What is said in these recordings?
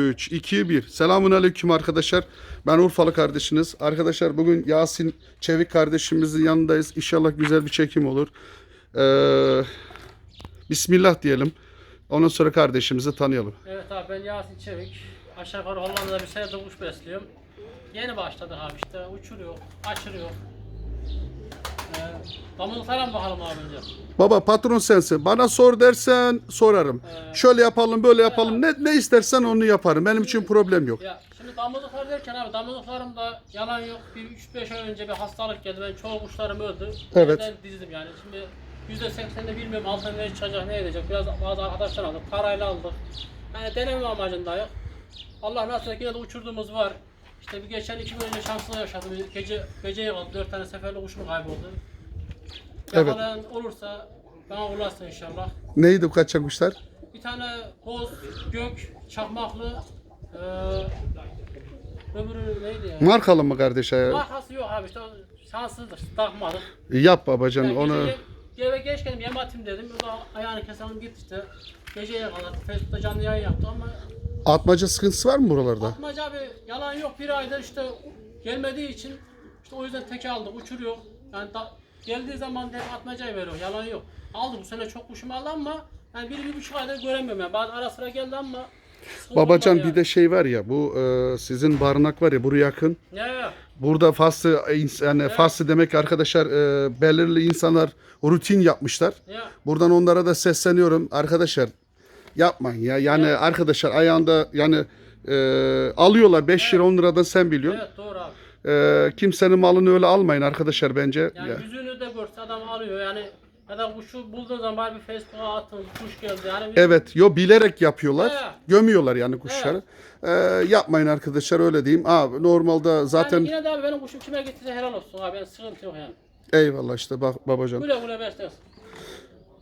3, 2, 1. Selamun aleyküm arkadaşlar. Ben Urfalı kardeşiniz. Arkadaşlar bugün Yasin Çevik kardeşimizin yanındayız. İnşallah güzel bir çekim olur. Ee, Bismillah diyelim. Ondan sonra kardeşimizi tanıyalım. Evet abi ben Yasin Çevik. Aşağı yukarı Hollanda'da bir senedir kuş besliyorum. Yeni başladık abi işte uçuruyor, aşırıyor. Ee, damızlıklara mı bakalım abi önce? Baba patron sensin. Bana sor dersen sorarım. Şöyle yapalım böyle yapalım. Ne, ne istersen onu yaparım. Benim için problem yok. Ya şimdi damızlıklar derken abi damızlıklarımda yalan yok. Bir 3-5 ay önce bir hastalık geldi. Ben çoğu kuşlarım öldü. Evet. Yeniden dizdim yani. Şimdi %80'de bilmiyorum altına ne çıkacak ne edecek. Biraz bazı arkadaşlar aldık. Parayla aldık. Yani deneme amacındayız. Allah nasip etse yine de uçurduğumuz var. İşte bir geçen iki gün önce şanslı yaşadım. Gece, gece yakaladım. Dört tane seferli kuşum kayboldu. Evet. Yakalayan olursa bana ulaşsın inşallah. Neydi bu kaçak kuşlar? Bir tane boz, gök, çakmaklı, eee öbürü neydi ya? Markalı mı kardeş? Markası yok abi işte şanssızdır, takmadık. Yap babacan Yani onu. gece, eve geç geldim yem atayım dedim. O da ayağını keselim git işte. Geceye kadar Facebook'ta canlı yayın yaptı ama Atmaca sıkıntısı var mı buralarda? Atmaca abi yalan yok bir aydır işte gelmediği için işte o yüzden teke aldık uçuruyor. Yani da, geldiği zaman hep atmacayı veriyor yalan yok. Aldı bu sene çok kuşum aldı ama yani bir, bir buçuk aydır göremiyorum yani. Bazı ara sıra geldi ama Babacan bir de şey var ya bu e, sizin barınak var ya buraya yakın. Ya ya. Burada faslı ins- yani faslı demek arkadaşlar e, belirli insanlar rutin yapmışlar. Ya. Buradan onlara da sesleniyorum arkadaşlar yapmayın ya. Yani arkadaşlar ayağında yani e, alıyorlar 5 lira 10 liradan sen biliyorsun. Evet doğru abi. E, kimsenin malını öyle almayın arkadaşlar bence. Yani Ya. yüzünü de görse adam alıyor yani ya da kuşu bulduğun zaman bari bir Facebook'a atın kuş geldi yani bir- Evet, yo bilerek yapıyorlar. Evet. Gömüyorlar yani kuşları. E, yapmayın arkadaşlar öyle diyeyim. Abi normalde zaten Yani yine de abi benim kuşum kime gittiyse helal olsun abi ben sıkıntı yok yani. eyvallah işte bak babacan. Güle güle beslesin.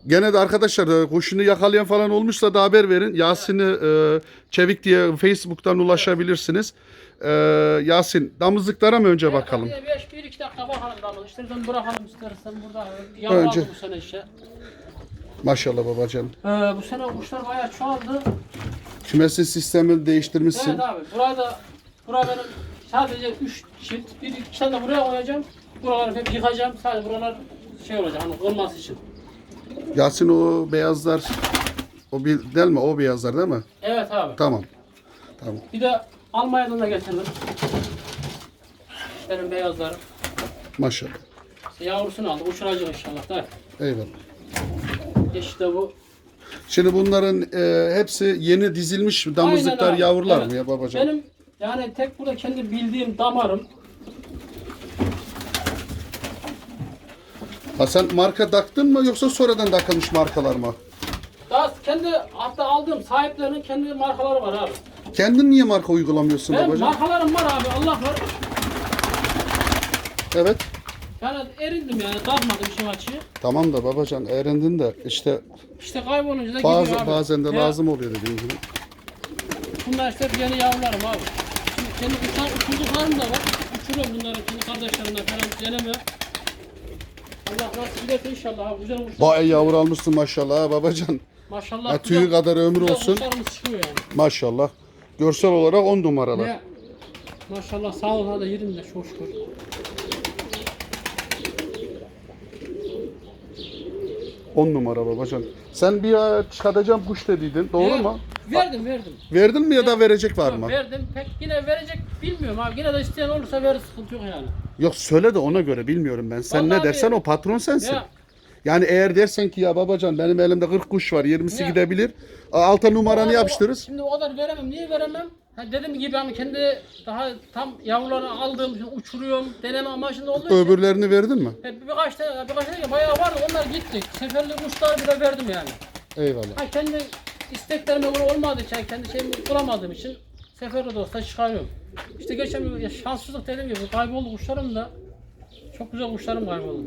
Gene de arkadaşlar e, kuşunu yakalayan falan olmuşsa da haber verin. Yasin'i e, Çevik diye Facebook'tan ulaşabilirsiniz. E, Yasin damızlıklara mı önce bakalım? Bir, beş, bir iki dakika bakalım damız. İstersen bırakalım istersen burada. Yavru Önce- bu sene işte. Maşallah babacan. Ee, bu sene kuşlar bayağı çoğaldı. Kümesin sistemini değiştirmişsin. Evet abi burada bura benim sadece 3 çift. Bir iki tane de buraya koyacağım. Buraları hep yıkacağım. Sadece buralar şey olacak hani olması için. Yasin o beyazlar o bir değil mi? O beyazlar değil mi? Evet abi. Tamam. Tamam. Bir de Almanya'dan da getirdim. Benim beyazlarım. Maşallah. İşte yavrusunu aldım. Uçuracak inşallah da. Eyvallah. İşte bu. Şimdi bunların e, hepsi yeni dizilmiş damızlıklar Aynen abi, yavrular evet. mı ya babacan? Benim yani tek burada kendi bildiğim damarım. Ha sen marka taktın mı yoksa sonradan takılmış markalar mı? Daha kendi hatta aldığım sahiplerinin kendi markaları var abi. Kendin niye marka uygulamıyorsun Benim markalarım var abi Allah var. Evet. Yani erindim yani takmadım işim açığı. Tamam da babacan öğrendin de işte İşte kaybolunca da bazı gidiyor abi. bazen de Ya, lazım oluyor dediğin gibi. Bunlar işte hep yeni yavrularım abi. Şimdi kendi kuşlar uçurduklarım da var. Uçuruyorum bunları kendi kardeşlerimle falan denemiyor. Allah nasip inşallah abi güzel kuşlar. Vay yavru almışsın maşallah babacan. Maşallah. Ha, tüyü güzel- kadar ömrü güzel olsun. Kuşlarımız çıkıyor yani. Maşallah. Görsel olarak 10 numaralar. Ne? Maşallah sağlığa da yerinde çok şükür. On numara babacan. Sen bir ara çıkartacağım kuş dediydin. Doğru Ya, mu? Verdim verdim. Verdin mi ya da verecek var mı? Verdim. Pek yine verecek bilmiyorum abi. Yine de isteyen olursa verir sıkıntı yok yani. Yok söyle de ona göre bilmiyorum ben. Sen Vallahi ne dersen abi- o patron sensin. Ya. Yani eğer dersen ki ya babacan benim elimde 40 kuş var 20'si Ya. gidebilir. Alta numaranı Abi, yapıştırırız. Şimdi o kadar veremem. Niye veremem? Ha, dediğim gibi hani kendi daha tam yavruları aldığım için uçuruyorum. Deneme amacında olduğu için. Öbürlerini verdin mi? Hep birkaç tane, birkaç tane bayağı vardı. Onlar gitti. Seferli kuşlar bile verdim yani. Eyvallah. Ha, kendi isteklerime göre olmadığı için, kendi şeyimi bulamadığım için seferli de olsa çıkarıyorum. İşte geçen ya şanssızlık dediğim gibi kayboldu kuşlarım da. Çok güzel kuşlarım kayboldu.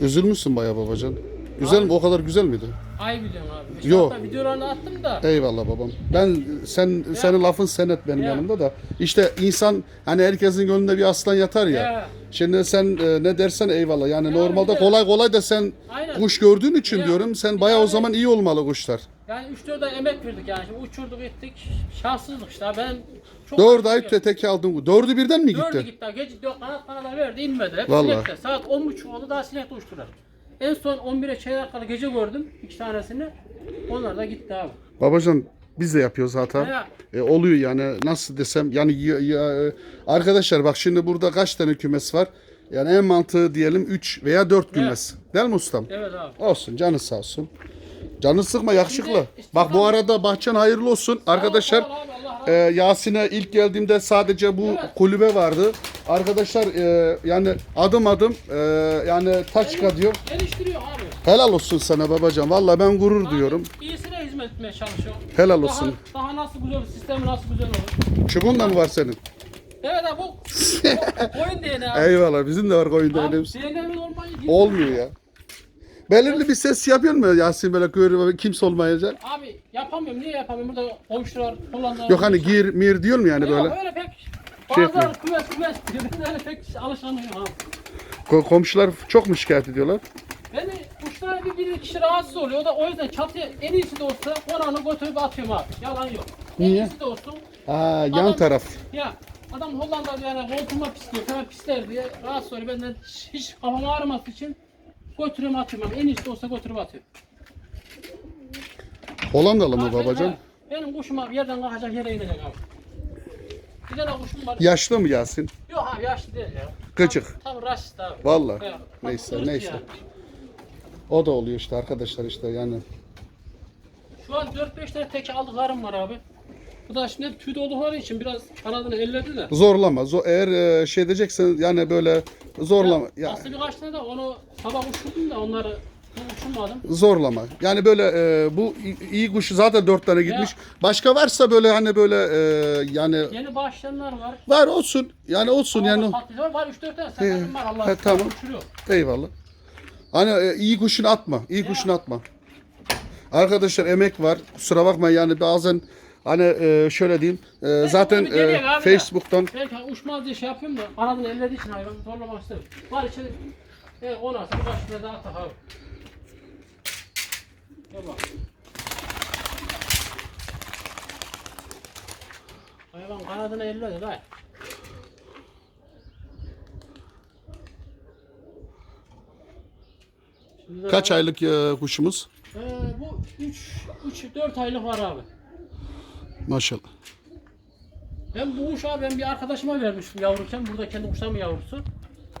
Üzülmüşsün bayağı babacan. Güzel mi? O kadar güzel miydi? Ay biliyorum abi. İşte Yo. hatta videolarını attım da. Eyvallah babam. Ben sen senin lafın senet benim Ya. yanımda da. İşte insan hani herkesin gönlünde bir aslan yatar ya. Ya. Şimdi sen e, ne dersen eyvallah. Yani Ya normalde bir de- kolay kolay da sen Aynen. kuş gördüğün için Ya. diyorum. Sen bayağı o zaman iyi olmalı kuşlar. Yani 3-4 ay emek verdik yani. Şimdi uçurduk ettik. Şanssızlık işte. Ben çok Dördü ayıp da teke aldın. Dördü birden mi Dördü gitti? gitti. Gece dört kanat kanada verdi inmedi. Hep Vallahi. sinekte. Saat 10.30 oldu daha sinekte uçtular. En son 11'e çeyrek kala gece gördüm iki tanesini. Onlar da gitti abi. Babacan biz de yapıyoruz hata. E, oluyor yani nasıl desem yani ya- ya- arkadaşlar bak şimdi burada kaç tane kümes var? Yani en mantığı diyelim 3 veya 4 kümes. Değil mi ustam? Evet abi. Olsun canı sağ olsun. Canı sıkma yakışıklı. Şimdi Bak bu arada bahçen hayırlı olsun. Arkadaşlar E, Yasin'e ilk geldiğimde sadece bu kulübe vardı. Arkadaşlar e, yani adım adım e, yani taçka diyor. Geliştiriyor abi. Helal olsun sana babacan. Vallahi ben gurur duyuyorum. İyisine hizmet etmeye çalışıyor. Helal olsun. Daha, daha nasıl güzel olur, sistemi nasıl güzel olur. Çubuğun da mı var senin? Evet abi bu bu- oyun DNA abi. Eyvallah bizim de var koyunda Abi öyle. DNA'mız olmayı değil. Olmuyor ya. Belirli bir ses yapıyor mu Yasin böyle görüyor kimse olmayacak? Abi yapamıyorum. Niye yapamıyorum? Burada komşular, Hollandalar. Yok hani gir mir diyor mu yani Yok, böyle? öyle pek. Şey Bazıları kümes kümes diyor. Ben öyle pek alışamıyorum abi. Ko- komşular çok mu şikayet ediyorlar? Beni kuşlara bir, bir kişi rahatsız oluyor. O da o yüzden çatıya en iyisi de olsa konağını götürüp atıyorum abi. Yalan yok. Niye? En iyisi de olsun. Ha yan Adam- taraf. Ya adam Hollanda'da yani koltuğuma pisliyor, falan pisler diye rahatsız oluyor. Benden hiç- hiç kafam ağrıması için götürüyorum atıyorum abi. En iyisi de olsa götürüp atıyorum. Hollandalı mı babacan? Benim kuşum abi yerden kalkacak yere inecek abi. Bir tane kuşum var. Yaşlı mı Yasin? Yok abi yaşlı değil ya. Gıcık. Tam, tam raşit abi. Ya, tam Neyse neyse. yani. O da oluyor işte arkadaşlar işte yani. Şu an 4-5 tane teke aldıklarım var abi. Bu da şimdi hep tüy oldukları için biraz kanadını elledi de. Zorlama. Zo- eğer e, şey diyeceksen yani böyle zorlama. Ya, Aslında birkaç tane de onu sabah uçurdum da onları zorlama. Yani böyle e, bu iyi kuş zaten dört tane gitmiş. Başka varsa böyle hani böyle e, yani Yeni başlayanlar var. var olsun. Yani olsun yani. Ama patlıcan var 3-4 tane sakatim var Allah he, aşkına tamam. uçuruyor. Eyvallah. Hani e, iyi kuşunu atma. iyi kuşunu atma. Arkadaşlar emek var. Kusura bakma yani bazen hani e, şöyle diyeyim. e, zaten bunu e, abi de. Facebook'tan Belki uçmaz diye şey yapıyorum da kanadını ellediği için hayvan zorlamak istemiyorum. Var içeri. Evet ona sonra başına daha tak abi. Hayvan kanadını lan. Şimdi kaç aylık e, kuşumuz? Ee, bu 3 3 4 aylık var abi. Maşallah. Ben bu uşağı ben bir arkadaşıma vermiştim yavruyken. Burada kendi kuşlarımın yavrusu.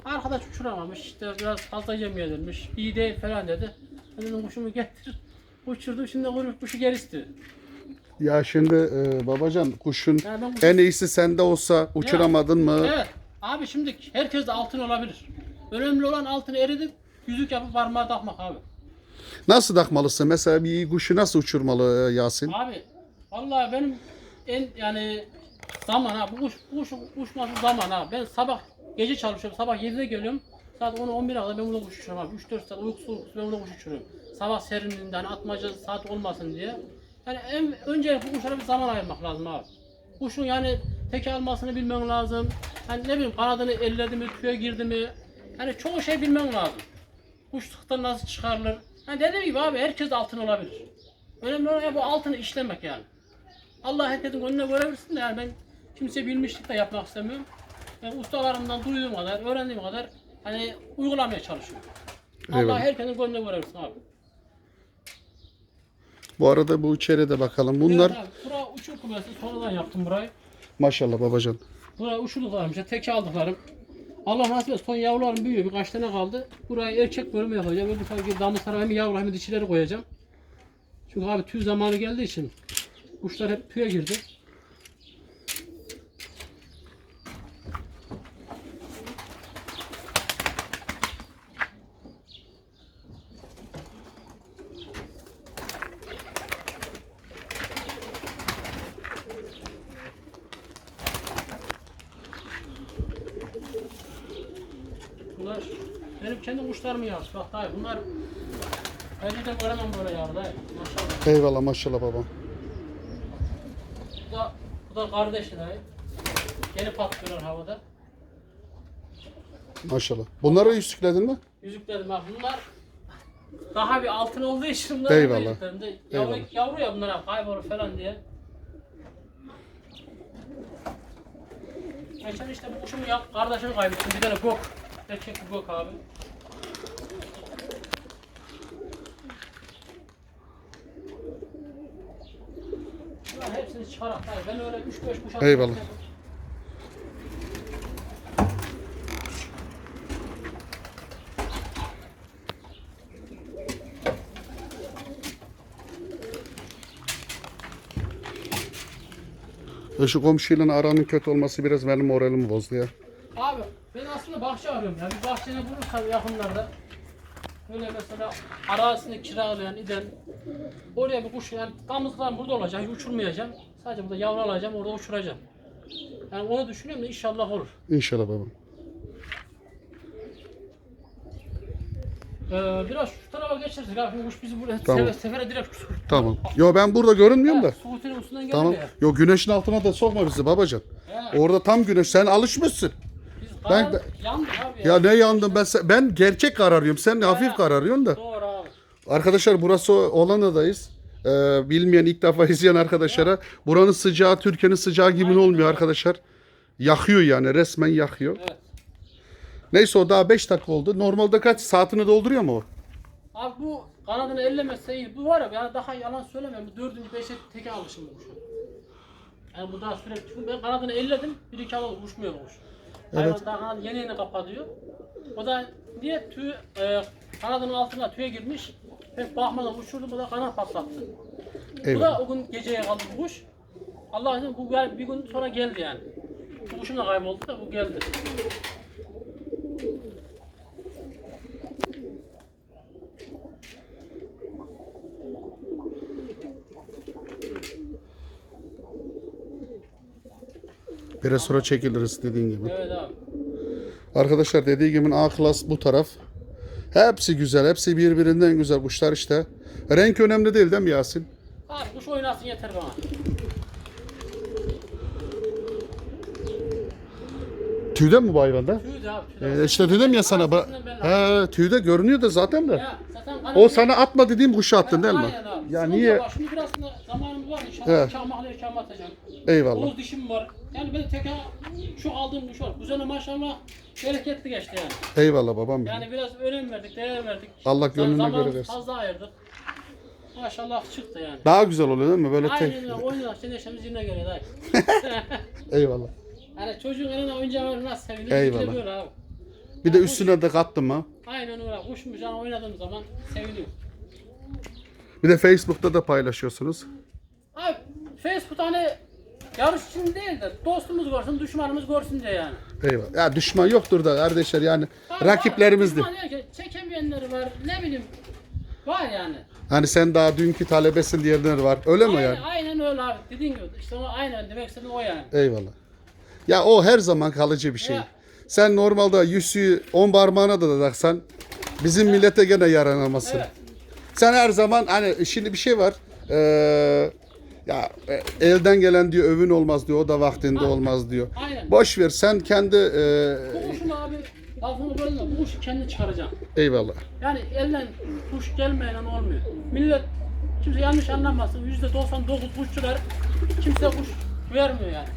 Arkadaş uçuramamış. işte biraz fazla yem yedirmiş. İyi değil falan dedi. Ben dedim kuşumu getir. Uçurdum şimdi kuyruk kuşu geri istiyor. Ya şimdi e, babacan kuşun ben kuş- en iyisi sende olsa uçuramadın mı? Evet. Abi şimdi herkes de altın olabilir. Önemli olan altını eridip yüzük yapıp parmağa takmak abi. Nasıl takmalısın? Mesela bir iyi kuşu nasıl uçurmalı e, Yasin? Abi vallahi benim en yani zaman ha bu kuş bu kuş uçması zaman ha. Ben sabah gece çalışıyorum. Sabah 7'de geliyorum. Saat 10 11 kadar ben burada kuş abi. 3 4 saat uykusuz uykusuz ben burada kuş. Sabah serinliğinde hani atmaca saat olmasın diye. Yani en önce bu kuşlara bir zaman ayırmak lazım abi. Kuşun yani teke almasını bilmen lazım. Hani ne bileyim kanadını elledi mi, tüye girdi mi? Yani çoğu şey bilmen lazım. Kuş tıktan nasıl çıkarılır? Hani dediğim gibi abi herkes altın olabilir. Önemli olan bu altını işlemek yani. Allah herkesin önüne görebilsin de yani ben kimse bilmişlik de yapmak istemiyorum. Ben ustalarımdan duyduğum kadar, öğrendiğim kadar hani uygulamaya çalışıyorum. Allah Eyvallah. herkesin gönlüne görebilsin abi. Bu arada bu içeri de bakalım. Bunlar Evet abi, bura uçur kumesi sonradan yaptım burayı. maşallah babacan. Buraya uçurduklarım işte teke aldıklarım. Allah nasip etsin son yavrularım büyüyor birkaç tane kaldı. Buraya erkek bölümü yapacağım. Öbür tarafa damızlara hem yavru hem dişileri koyacağım. Çünkü abi tüy zamanı geldiği için kuşlar hep tüye girdi. Bunlar yavrusu. Bak dayı bunlar bence de göremem böyle yavru dayı. Maşallah. Eyvallah maşallah baba. Bu da, bu da kardeşi dayı. Yeni patlıyorlar havada. Maşallah. Bunları yüzükledin mi? Yüzüklerim bak bunlar daha bir altın olduğu için bunlar Eyvallah. Yavru, Eyvallah. yavru ya bunlara kaybolur falan diye. Geçen işte bu kuşumu ya, kardeşini kaybettim. Bir tane gok. Erkek bir gok abi. Bunların hepsini çıkarak. hayır, Ben öyle 3-5 kuş attım. Eyvallah. E Şu komşuyla aranın kötü olması biraz benim moralimi bozdu ya. Abi ben aslında bahçe arıyorum ya. Bir bahçene bulursam yakınlarda böyle mesela arazisini kiralayan iden oraya bir kuş yani damızlar burada olacak hiç uçurmayacağım. Sadece burada yavru alacağım orada uçuracağım. Yani onu düşünüyorum da inşallah olur. İnşallah babam. Ee, biraz şu tarafa geçeriz abi. Kuş bizi buraya Tamam. sefer, sefere direkt su. Tamam. Yo ben burada görünmüyorum da. Suhutinin üstünden geliyor Tamam. ya. Yo güneşin altına da sokma bizi babacan. He. Orada tam güneş. Sen alışmışsın. Ben- karar yandık abi ya. Ya ne yandım ben ben gerçek kararıyorum. Sen de hafif kararıyorsun da. Doğru abi. Arkadaşlar burası Hollanda'dayız. Ee, bilmeyen ilk defa izleyen arkadaşlara buranın sıcağı Türkiye'nin sıcağı gibi Aynen olmuyor arkadaşlar. Yakıyor yani resmen yakıyor. Evet. Neyse o daha 5 dakika oldu. Normalde kaç saatini dolduruyor mu o? Abi bu kanadını ellemezse iyi. Bu var ya yani daha yalan söylemiyorum. Bu dördüncü beşe teke alışım bu kuşu. Yani bu daha sürekli. Çünkü ben kanadını elledim. Bir iki hafta uçmuyor bu kuş. Hayvan Evet. daha yeni yeni kapatıyor. O da niye tüy e, kanadının altına tüye girmiş. Pek bakmadan uçurdu. Bu da kanat patlattı. Bu Eyvallah. da o gün geceye kaldı bu kuş. Allah izin bu gel- bir gün sonra geldi yani. Bu kuşum da kayboldu da bu geldi. Biraz sonra çekiliriz dediğin gibi. Evet abi. Arkadaşlar dediği gibi A klas bu taraf. Hepsi güzel. Hepsi birbirinden güzel kuşlar işte. Renk önemli değil değil mi Yasin? Abi kuş oynasın yeter bana. Tüyde mi bu hayvanda? Tüydü abi. Tüydü. Ee, işte dedim ya sana. Ba- He, tüyde görünüyor da zaten de. Ya zaten O sana atma dediğim kuşu attın değil mi? Aynen abi. Ya Sıkıntı niye? yok. Şimdi biraz da zamanımız var inşallah. Evet. Çakmakla erken atacağım. Eyvallah. Oğuz dişim var. Yani ben tek şu aldığım kuş var. Bu sene maşallah bereketli geçti yani. Eyvallah babam. Yani biraz önem verdik, değer verdik. Allah gönlüne göre versin. fazla ayırdık. Maşallah çıktı yani. Daha güzel oluyor değil mi? Böyle tek. Aynen öyle. Oynadıkça neşemiz yerine geliyor dayı. Eyvallah. yani çocuğun eline oyuncağı var nasıl sevinir? Eyvallah. Böyle abi. Bir de üstüne de kattım ha. Aynen öyle. Kuş oynadığım zaman seviniyor. Bir de Facebook'ta da paylaşıyorsunuz. Abi Facebook hani yarış için değil de dostumuz görsün, düşmanımız görsün diye yani. Eyvallah. Ya düşman yoktur da kardeşler yani rakiplerimizdir. var, düşman diyor ki, çekemeyenleri var, ne bileyim. Var yani. Hani sen daha dünkü talebesin diyenler var. Öyle mi aynen, yani? aynen öyle abi. Dediğin gibi işte o aynen demek istediğim o yani. Eyvallah. Ya o her zaman kalıcı bir şey. Ya. Sen normalde yüzüğü 10 parmağına da taksan bizim millete gene yaranamazsın. Evet. Sen her zaman hani şimdi bir şey var. Ee, ya e, elden gelen diyor övün olmaz diyor. O da vaktinde Ha. olmaz diyor. Aynen. Boş ver sen kendi e, Bu kuşun abi lafını bölme. Bu kuşu kendi çıkaracağım. eyvallah. Yani elden kuş gelmeyen olmuyor. Millet kimse yanlış anlamasın. Yüzde 99 kuşçular kimse kuş vermiyor yani.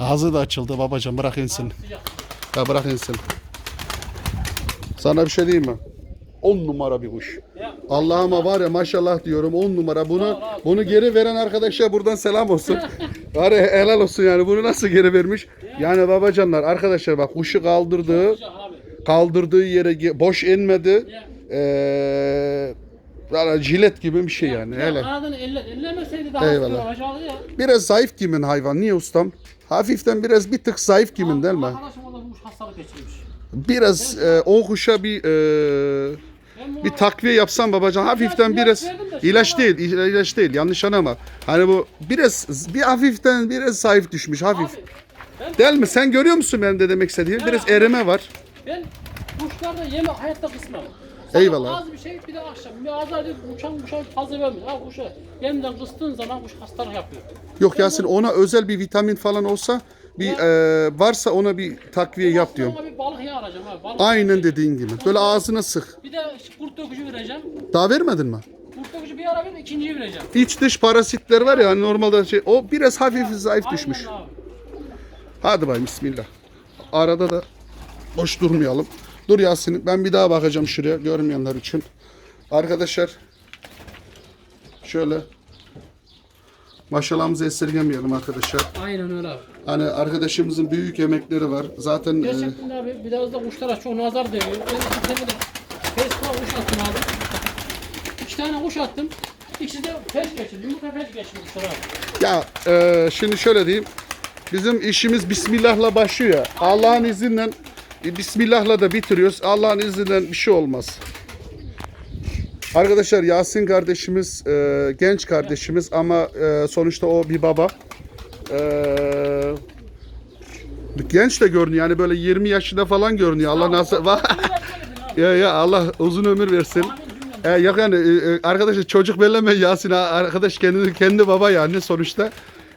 Ağzı da açıldı babacan bırak insin. Sıcak. Ya bırak insin. Sana bir şey diyeyim mi? 10 numara bir kuş. Allah'ıma var ya maşallah diyorum 10 numara. Bunu bunu geri veren arkadaşa buradan selam olsun. var ya helal olsun yani bunu nasıl geri vermiş? Yani babacanlar arkadaşlar bak kuşu abi. kaldırdığı yere boş inmedi. Ya. Ee, yani jilet gibi bir şey yani. Ya Hele. Kanadını elle, ellemeseydi daha Eyvallah. olacaktı ya. Biraz zayıf kimin hayvan. Niye ustam? Hafiften biraz bir tık zayıf kimin değil mi? Arkadaşım o da bu hastalık geçirmiş. Biraz e, o kuşa bir e, bir takviye yapsam babacan hafiften ilaç biraz de ilaç değil ilaç değil yanlış anlama. Hani bu biraz bir hafiften biraz zayıf düşmüş hafif. Abi ben, Değil mi? Sen görüyor musun benim de demek istediğim? Biraz Ya, erime var. ben kuşlarda yeme hayatta kısmam. Sana Eyvallah. Az bir şey bir de akşam. Bir az önce uçan kuşa fazla vermiyor. Ha kuşa yemden kıstığın zaman kuş hastalık yapıyor. Yok Yasin ona özel bir vitamin falan olsa Bir e, varsa ona bir takviye yap diyorum. Ama bir balık yağı alacağım abi. Balık Aynen dediğin gibi. Böyle ağzına sık. Bir de kurt dökücü vereceğim. Daha vermedin mi? Kurt dökücü bir ara ver, ikinciyi vereceğim. İç dış parazitler var ya hani normalde şey o biraz hafif zayıf düşmüş. Abi. Hadi bay bismillah. Arada da boş durmayalım. Dur Yasin ben bir daha bakacağım şuraya görmeyenler için. Arkadaşlar şöyle maşalahımızı esirgemeyelim arkadaşlar. Aynen öyle abi. Hani arkadaşımızın büyük emekleri var. Zaten e, Gerçekten abi biraz da kuşlara çok nazar değiyor. Ben iki tane de Facebook'a kuş attım abi. İki tane kuş attım. İkisi de peş geçirdi. Yumurta peş geçirdi kuşlar abi. ya e, şimdi şöyle diyeyim. Bizim işimiz Bismillah'la başlıyor. Allah'ın izniyle e, Bismillah'la da bitiriyoruz. Allah'ın izniyle bir şey olmaz. Arkadaşlar Yasin kardeşimiz e, genç kardeşimiz ama e, sonuçta o bir baba. E, genç de görünüyor yani böyle 20 yaşında falan görünüyor. Allah nasıl ya ya Allah uzun ömür versin. E, yok yani e, e, arkadaşlar çocuk belleme Yasin arkadaş kendi kendi baba yani sonuçta.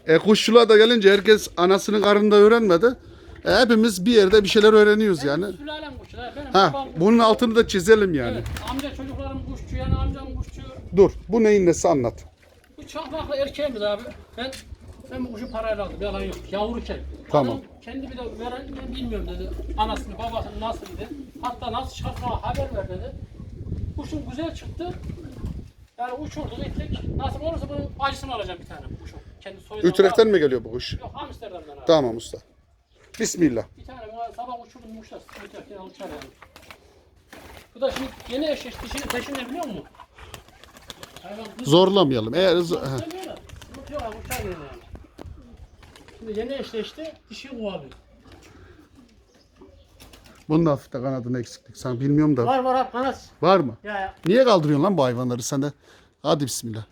E, kuşçuluğa da gelince herkes anasının karnında öğrenmedi. E, hepimiz bir yerde bir şeyler öğreniyoruz yani. Sülalem kuşu. ha. Benim Ha babam kuşçu. bunun altını da çizelim yani. Evet, amca çocuklarım kuşçu yani amcam kuşçu. Dur bu neyin nesi anlat. Bu çakmaklı erkeğimiz abi. Ben ben bu kuşu parayla aldım. Yalan yok. Yavruken. Tamam. Adam kendi bir de veren ben bilmiyorum dedi. Anasını babasını nasıl dedi. Hatta nasıl çakmağa haber ver dedi. Kuşum güzel çıktı. Yani uçurdu gittik. Nasıl olursa bunun acısını alacağım bir tane kuşum. Kendi soyundan. Ütrecht'ten mi geliyor bu kuş? Yok Amsterdam'dan abi. Tamam usta. Bismillah. Bir tane bu sabah uçurdum kuşlar. Ütrecht'ten uçar yani. Bu da şimdi yeni eşleşti. Şimdi peşinde biliyor musun? Hayvan kız Zorlamayalım. Eğer z- ha. Demiyorlar. Sıkıntı yok abi, uçar yani. Şimdi yeni eşleşti, dişi kovalıyor. bunun da hafifte kanadını eksiklik. Sen bilmiyorum da. Var var abi kanat. Var mı? Ya, ya Niye kaldırıyorsun lan bu hayvanları sen de? Hadi bismillah.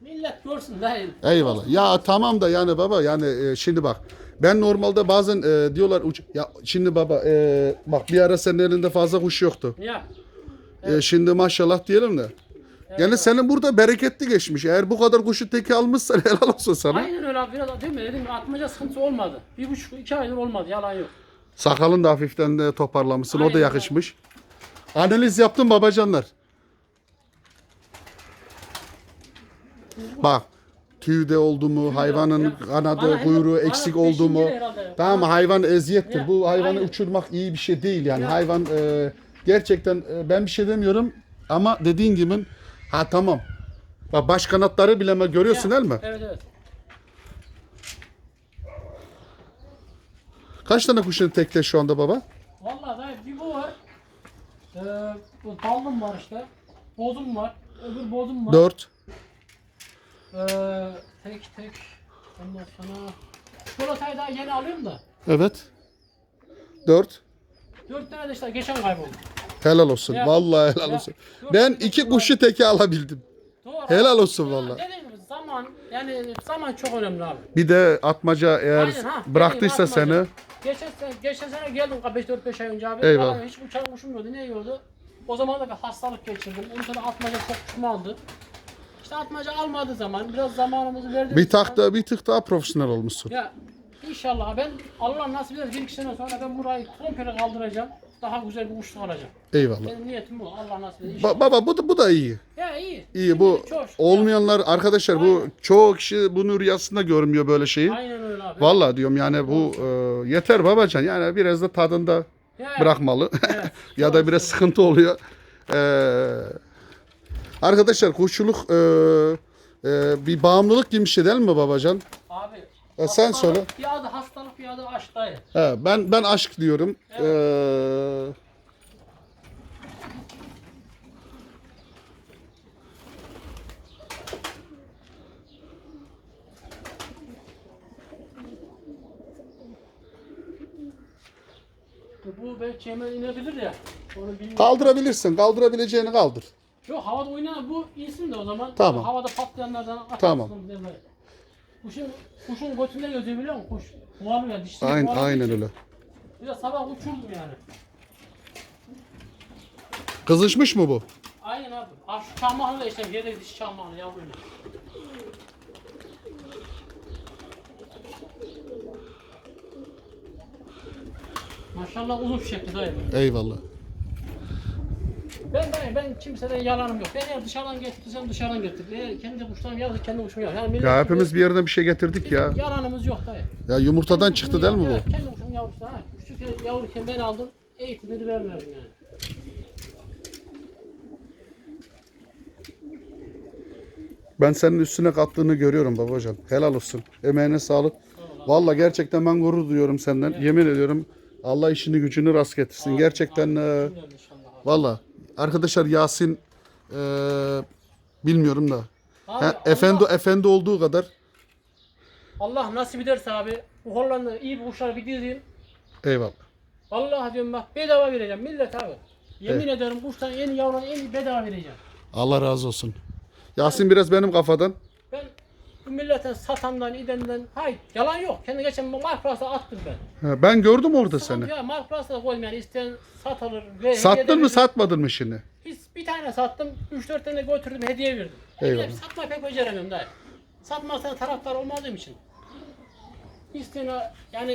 millet görsün dayı. Eyvallah. Ya tamam da yani baba yani e, şimdi bak. Ben normalde bazen e, diyorlar uç- ya şimdi baba e, bak bir ara senin elinde fazla kuş yoktu. Ya. E, şimdi maşallah diyelim de. Yani senin burada bereketli geçmiş. Eğer bu kadar kuşu teki almışsan helal olsun sana. Aynen öyle abi biraz değil mi? Dedim atmaca sıkıntısı olmadı. Bir buçuk iki aydır olmadı yalan yok. Sakalın da hafiften de toparlamışsın. O da yakışmış. Analiz yaptım babacanlar. Bak tüyde oldu mu, hayvanın kanadı, Bana kuyruğu eksik oldu mu? herhalde. Tamam mı? hayvan eziyettir. Ya, Bu hayvanı aynen. uçurmak iyi bir şey değil yani. Ya. Hayvan e, gerçekten e, ben bir şey demiyorum ama dediğin gibi ha tamam. Bak baş kanatları bile mi görüyorsun değil mi? Evet evet. Kaç tane kuşun tekte şu anda baba? Vallahi dayı bir bu var. Ee, bu var işte. Bozum var. Öbür bozum var. Dört. Ee, tek tek. Ondan sonra çikolatayı daha yeni alıyorum da. Evet. Dört. Dört tane de işte geçen kayboldu. Helal olsun. Ya. Vallahi helal Ya. olsun. Dört Ben tane iki var. kuşu teke alabildim. Doğru. Helal olsun Ya, vallahi. Dediğim gibi zaman yani zaman çok önemli abi. Bir de atmaca eğer Aynen ha. bıraktıysa Dediğim atmaca. seni Geçen sene, geçen sene geldim 5-4-5 ay önce abi. Eyvallah. Vallahi Hiç uçan kuşum yoktu. Ne yiyordu? O zaman da bir hastalık geçirdim. Ondan sonra atmaca çok kuşumu aldı. İşte atmaca almadığı zaman biraz zamanımızı verdiğimiz bir tak zaman- da bir tık daha profesyonel olmuşsun. Ya inşallah ben Allah nasip eder bir iki sene sonra ben burayı komple kaldıracağım. Daha güzel bir uçluk alacağım. Eyvallah. Benim niyetim bu. Allah nasip eder. inşallah. Ba- baba bu da, bu da iyi. ya iyi. İyi bu Çok- olmayanlar arkadaşlar bu çoğu kişi bunu rüyasında görmüyor böyle şeyi. Aynen öyle abi. Vallahi diyorum yani bu e, yeter babacan yani biraz da tadında Ya, bırakmalı. Ya da biraz sıkıntı oluyor. Ee, arkadaşlar kuşçuluk e, e, bir bağımlılık gibi bir şey değil mi babacan? Abi. E, sen hastalık söyle. Bir adı hastalık bir adı aşk dayı. He, ben ben aşk diyorum. Ee, Bu belki hemen inebilir ya. Onu bilmiyorum. kaldırabilirsin. Kaldırabileceğini kaldır. Yok havada oynayan bu insin de o zaman. Tamam. Havada patlayanlardan atarsın Tamam. böyle. Kuşun, kuşun götünde gözüyor biliyor musun? Kuş kovalıyor dişini Aynen, kovalıyor aynen öyle. Bir de sabah uçurdum yani. Kızışmış mı bu? Aynen abi. Ah şu çamağını da işte yedek diş çamağını yavruyla. Maşallah uzun fişekli dayı. Eyvallah. Ben kimseden yalanım yok. Ben eğer dışarıdan getirtirsem dışarıdan getir. Eğer kendi kuşlarım yazdı kendi kuşum yaz. Yani millet Ya hepimiz bir yerden bir şey getirdik ya. Yalanımız yok dayı. Ya yumurtadan çıktı değil mi Evet, bu? kendi kuşum yavrusu ha. Küçük yavruyken ben aldım. Eğitimini ben verdim yani. Ben senin üstüne kattığını görüyorum babacan. Helal olsun. Emeğine sağlık. Valla gerçekten ben gurur duyuyorum senden. Yemin ediyorum Allah işini gücünü rast getirsin. Gerçekten e, Bilmiyorum inşallah. abi. valla arkadaşlar Yasin e, bilmiyorum da. Abi, Ha, efendi Allah, efendi olduğu kadar Allah nasip ederse abi bu Hollanda iyi bir kuşlar bir dizeyim. eyvallah. Vallahi diyorum bak bedava vereceğim millet abi. Yemin ederim kuştan yeni yavrudan en bedava vereceğim. Allah razı olsun. Yasin biraz benim kafadan. Milletin satandan, idenden, hayır yalan yok. Kendi geçen Mark Plus'a attım ben. Ha, Ben gördüm orada seni. Ya Mark Plus'a koymayan isteyen satılır. Ve hediye Sattın mı satmadın mı şimdi? Biz bir tane sattım, 3-4 tane götürdüm, hediye verdim. Eyvallah. Eyvallah. Satma pek beceremiyorum dayı. Satmasına taraftar olmadığım için. İsteyene yani